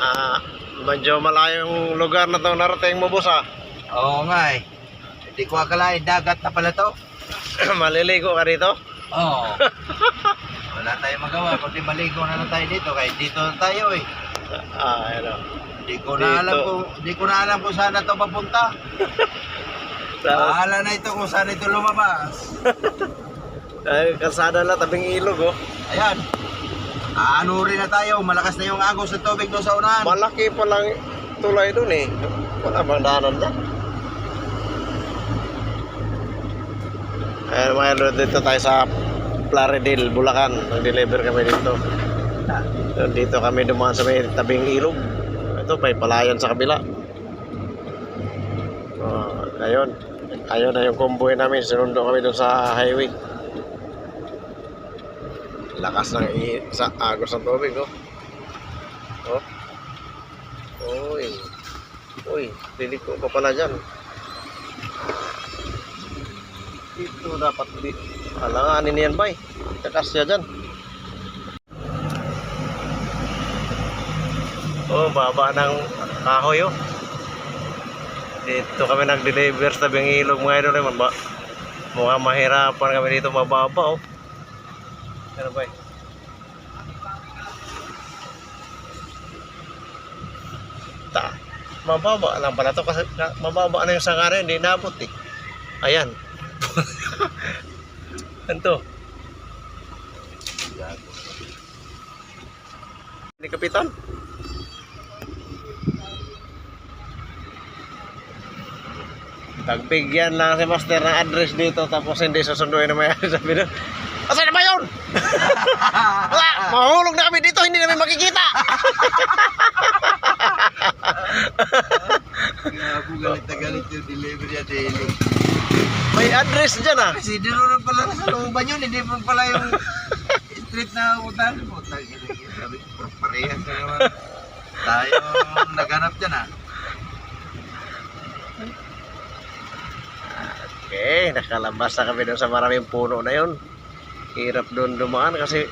Ah, medyo malayong lugar na to narating mo boss ah. Oo nga eh. Hindi ko akalain, dagat na pala to. Maliligo ka dito? Oo. Wala tayong magawa, kundi maligo na lang tayo dito. Kahit dito na tayo eh. Ah, ano. Hindi ko na alam Dito. kung, hindi ko na alam kung saan na to papunta. Bahala na ito kung saan ito lumabas. Ay, kalsada lang, tabing ilog oh. Ayan. Ano rin na tayo, malakas na yung agos ng tubig doon sa unahan. Malaki pa lang tulay dun eh. Wala bang daanan dyan? Ayan mga dito tayo sa Plaridel, Bulacan. Nag-deliver kami dito. Dito kami dumaan sa may tabing ilog. Ito, may palayan sa kabila. Oh, ayun. Ayun na yung convoy namin. Sinundo kami doon sa highway. Lakas ng i- sa agos ng tubig, oh. Oh. Uy. Uy, liliko pa pala dyan. Dito dapat di. Alanganin yan, bay. Takas siya dyan. Oh, baba ng kahoy, oh. Dito kami nag-deliver sa tabing ilog mga idol. eh. Maba, mukhang mahirapan kami dito mababa, oh. Ano ba, eh? Ta. Mababa lang pala to kasi mababa na yung sangara, hindi nabot eh. Ayan. Ito. Ni Kapitan. Tagbigyan lang si Master ng address dito tapos hindi susunduin na may sabi na Asan na ba yun? Wala, mahulog na kami dito, hindi namin makikita. Ako galit na galit yung delivery at daily. May address dyan ah. Kasi di rin pala sa looban yun, hindi pa pala yung street na utan. Putang ina. Sabi ko, parehas na naman. Tayo naghanap dyan ah. Okay, nakalabas na kami doon sa maraming puno na yun. Hirap doon dumaan kasi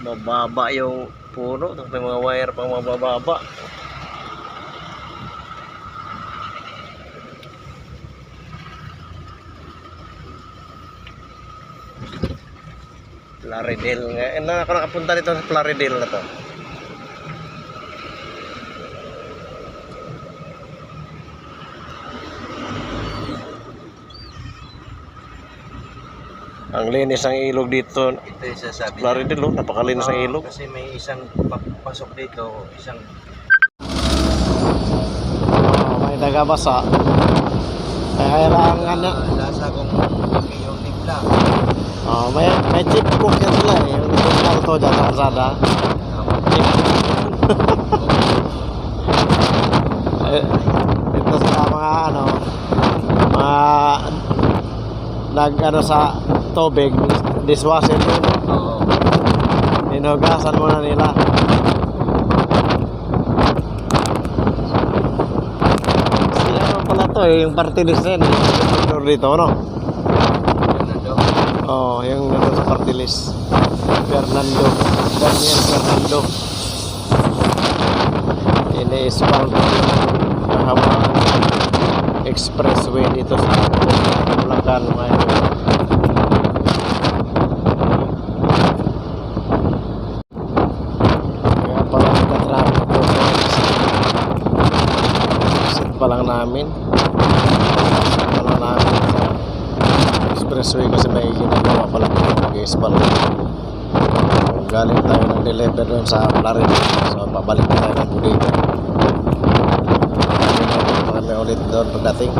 mababa yung puno. Tapos mga wire pang mabababa. Plaridel nga. Eh, na ako nakapunta dito sa Plaridel na to. Ang linis ng ilog dito. Ito yung sasabi. oh, napakalinis ng ilog. Kasi may isang papasok dito, isang Oh, may tagabasa. Kaya lang ano, uh, lasa kung yung timpla. oh, may may chip cook yan sila eh. Yung nagpunta to dyan sa kalsada. Eh, ito sa mga ano, mga nag ano sa tubig, dishwasher yun. Oo. Hinugasan muna nila. Sila naman pala to eh, yung party list na yan eh. Yung dito, ano? Fernando. Oo, oh, yung nandun sa party list. Fernando. Daniel Fernando. Ini-spalto yung kahabang expressway dito sa Bulacan. Mga idol. Kaya pala nagka-traffic po. Exit pa lang namin. Lang namin sa expressway kasi may ginagawa pala mag-espal. Galing tayo ng deliver doon sa Florida. So, babalik na tayo ng Buligan. Kami ulit doon pagdating.